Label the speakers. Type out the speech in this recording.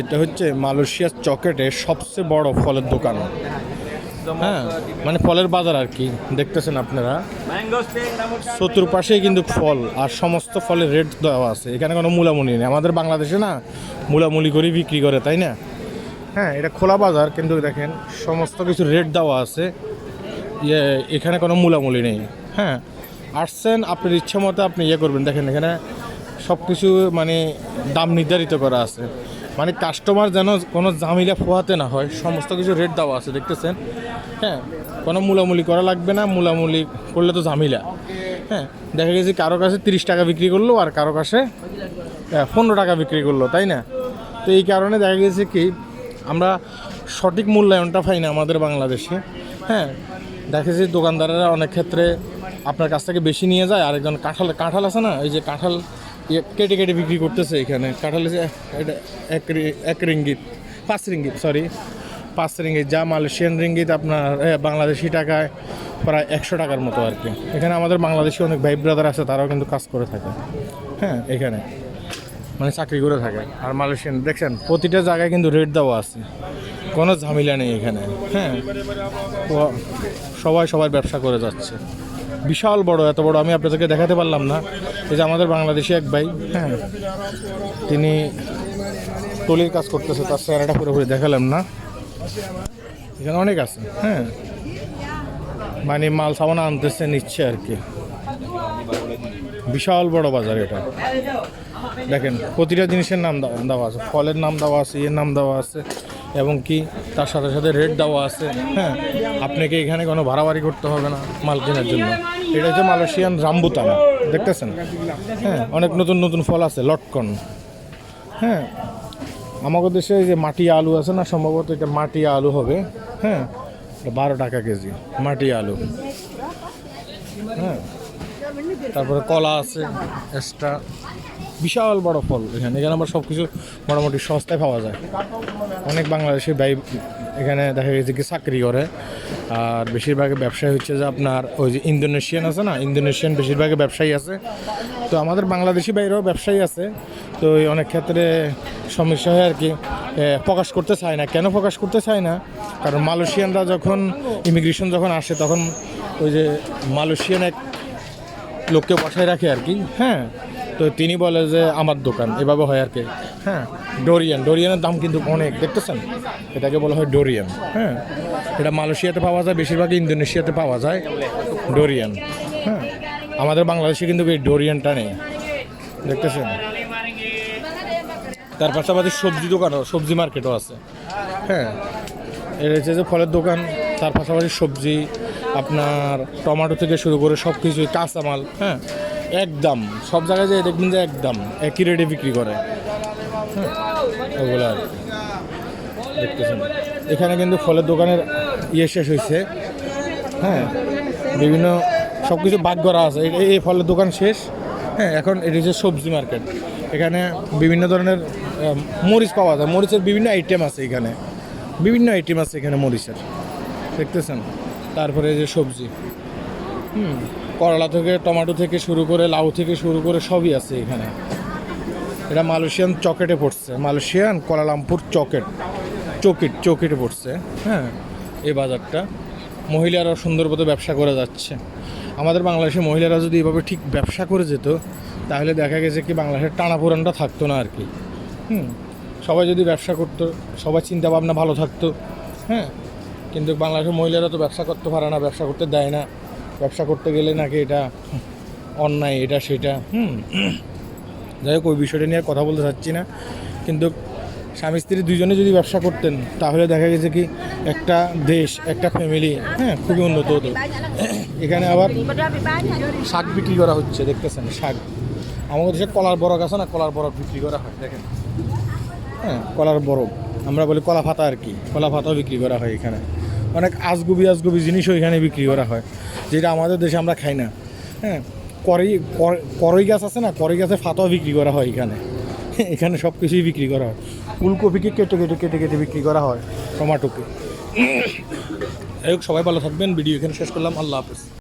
Speaker 1: এটা হচ্ছে মালয়েশিয়ার চকেটের সবচেয়ে বড় ফলের দোকান। হ্যাঁ মানে ফলের বাজার আর কি, দেখতেছেন আপনারা? চতুর্পাশেই কিন্তু ফল, আর সমস্ত ফলের রেট দেওয়া আছে। এখানে কোনো মূলামূলি নেই। আমাদের বাংলাদেশে না, মূলামূলি করে বিক্রি করে, তাই না? হ্যাঁ এটা খোলা বাজার, কিন্তু দেখেন, সমস্ত কিছু রেট দেওয়া আছে। ইয়ে এখানে কোনো মূলামূলি নেই। হ্যাঁ আসছেন, আপনার ইচ্ছা মতো আপনি ইয়ে করবেন। দেখেন, এখানে সব কিছু মানে দাম নির্ধারিত করা আছে। মানে কাস্টমার যেন কোনো জামিলা ফোয়াতে না হয়, সমস্ত কিছু রেট দেওয়া আছে, দেখতেছেন? হ্যাঁ কোনো মূলামূলি করা লাগবে না, মূলামূলি করলে তো ঝামেলা। হ্যাঁ দেখা গেছে কারও কাছে তিরিশ টাকা বিক্রি করল আর কারও কাছে পনেরো টাকা বিক্রি করল, তাই না? তো এই কারণে দেখা গেছে কি, আমরা সঠিক মূল্যায়নটা পাই না আমাদের বাংলাদেশে। হ্যাঁ দেখেছি দোকানদারেরা অনেক ক্ষেত্রে আপনার কাছ থেকে বেশি নিয়ে যায়, আরেকজন কাঁঠাল কাঁঠাল আছে না, এই যে কাঁঠাল কেটে কেটে বিক্রি করতেছে এখানে। কাঁঠাল এটা এক এক রিঙ্গিত। পাঁচ রিঙ্গিত সরি পাঁচ রিঙ্গিত, যা মালয়েশিয়ান রিঙ্গিত আপনার বাংলাদেশি টাকায় প্রায় একশো টাকার মতো আর কি। এখানে আমাদের বাংলাদেশি অনেক ভাই ব্রাদার আছে, তারাও কিন্তু কাজ করে থাকে। হ্যাঁ এখানে। মানে চাকরি করে থাকে। আর মালয়েশিয়ান, দেখছেন, প্রতিটা জায়গায় কিন্তু রেট দেওয়া আছে। কোনো ঝামেলা নেই এখানে। হ্যাঁ সবাই সবার ব্যবসা করে যাচ্ছে। বিশাল বড়, এত বড় আমি আপনাদেরকে দেখাতে পারলাম না। এই যে আমাদের বাংলাদেশি এক ভাই হ্যাঁ তিনি টলির কাজ করতেছে, তার চেহারাটা পুরোপুরি দেখালাম না। এখানে অনেক আছে হ্যাঁ। মানে মাল সামান আনতেছে নিচ্ছে আর কি। বিশাল বড় বাজার এটা। দেখেন, প্রতিটা জিনিসের নাম দেওয়া আছে, ফলের নাম দেওয়া আছে এর নাম দেওয়া আছে, এবং কি তার সাথে সাথে রেট দেওয়া আছে হ্যাঁ। আপনাকে এখানে কোনো ভাড়াবাড়ি করতে হবে না মাল কেনার জন্য। এটা হচ্ছে মালয়েশিয়ান রামবুতান। দেখতেছেন? হ্যাঁ অনেক নতুন নতুন ফল আছে, লটকন। হ্যাঁ আমাদের দেশে যে মাটি আলু আছে না, সম্ভবত এটা মাটি আলু হবে। হ্যাঁ বারো টাকা কেজি, মাটি আলু। হ্যাঁ তারপরে কলা আছে, এক্সট্রা। বিশাল বড় ফল এখানে এখানে আমরা সব কিছু মোটামুটি সস্তায় পাওয়া যায়। অনেক বাংলাদেশি ব্যয় এখানে দেখা গেছে কি চাকরি করে। আর বেশিরভাগ ব্যবসায়ী হচ্ছে যে আপনার ওই যে ইন্দোনেশিয়ান আছে না, ইন্দোনেশিয়ান বেশিরভাগই ব্যবসায়ী আছে। তো আমাদের বাংলাদেশি বাইরেও ব্যবসায়ী আছে। তো অনেক ক্ষেত্রে সমস্যা হয় আর কি প্রকাশ করতে চায় না। কেন প্রকাশ করতে চায় না? কারণ মালয়েশিয়ানরা যখন ইমিগ্রেশন যখন আসে, তখন ওই যে মালয়েশিয়ান এক লোককে বসায় রাখে আর কি হ্যাঁ? তো তিনি বলে যে, আমার দোকান। এভাবে হয় আর কি হ্যাঁ? ডোরিয়ান। ডোরিয়ানের দাম কিন্তু অনেক, দেখতেছেন? এটাকে বলা হয় ডোরিয়ান হ্যাঁ? এটা মালয়েশিয়াতে পাওয়া যায়, বেশিরভাগই ইন্দোনেশিয়াতে পাওয়া যায়, ডোরিয়ান। হ্যাঁ আমাদের বাংলাদেশে কিন্তু এই ডোরিয়ানটা নেই, দেখতেছেন? তার পাশাপাশি সবজি দোকানও, সবজি মার্কেটও আছে। হ্যাঁ এটা হচ্ছে যে ফলের দোকান, তার পাশাপাশি সবজি, আপনার টমেটো থেকে শুরু করে সব কিছুই কাঁচামাল হ্যাঁ একদম। সব জায়গায় যে দেখবেন যে একদম, একই রেটে বিক্রি করে। হ্যাঁ ওগুলো আর কি। দেখতেছেন? এখানে কিন্তু ফলের দোকানের ইয়ে শেষ হয়েছে। হ্যাঁ বিভিন্ন সব কিছু বাদ করা আছে। এই- ফলের দোকান শেষ। হ্যাঁ এখন এটি হচ্ছে সবজি মার্কেট। এখানে বিভিন্ন ধরনের মরিচ পাওয়া যায়। মরিচের বিভিন্ন আইটেম আছে এখানে। বিভিন্ন আইটেম আছে এখানে মরিচের। দেখতেছেন? তারপরে যে সবজি। হুম, করলা থেকে, টমেটো থেকে শুরু করে, লাউ থেকে শুরু করে সবই আছে এখানে। এটা মালয়েশিয়ান চকেটে পড়ছে। মালয়েশিয়ান কোলালামপুর চকেট। চকিট চকিটে পড়ছে হ্যাঁ এই বাজারটা। মহিলারাও সুন্দর মতো ব্যবসা করে যাচ্ছে। আমাদের বাংলাদেশের মহিলারা যদি এভাবে ঠিক ব্যবসা করে যেত, তাহলে দেখা গেছে কি বাংলাদেশের টানাপোড়ানটা থাকতো না আর কি। হুম, সবাই যদি ব্যবসা করতো সবার চিন্তা ভাবনা ভালো থাকতো হ্যাঁ কিন্তু বাংলাদেশের মহিলারা তো ব্যবসা করতে পারে না, ব্যবসা করতে দেয় না। ব্যবসা করতে গেলে নাকি এটা অন্যায়, এটা সেটা, হুম। যাই হোক, ওই বিষয়টা নিয়ে কথা বলতে চাচ্ছি না। কিন্তু স্বামী স্ত্রী দুজনে যদি ব্যবসা করতেন, তাহলে দেখা গেছে কি একটা দেশ, একটা ফ্যামিলি হ্যাঁ খুবই উন্নত হতো। এখানে আবার শাক বিক্রি করা হচ্ছে, দেখতেছেন, শাক। আমাদের দেশে কলার বরফ আছে না, কলার বরফ বিক্রি করা হয়, দেখেন। হ্যাঁ কলার বরফ আমরা বলি কলা পাতা আর কি, কলা পাতাও বিক্রি করা হয় এখানে। অনেক আজগুবি আজগুবি জিনিসও এখানে বিক্রি করা হয়, যেটা আমাদের দেশে আমরা খাই না। হ্যাঁ করই করই গাছ আছে না করই গাছে ফাতাও বিক্রি করা হয় এখানে। এখানে সব কিছুই বিক্রি করা হয়। ফুলকপিকে কেটে কেটে কেটে কেটে বিক্রি করা হয়? টমাটোকে। যাই হোক সবাই ভালো থাকবেন। ভিডিও এখানে শেষ করলাম। আল্লাহ হাফেজ।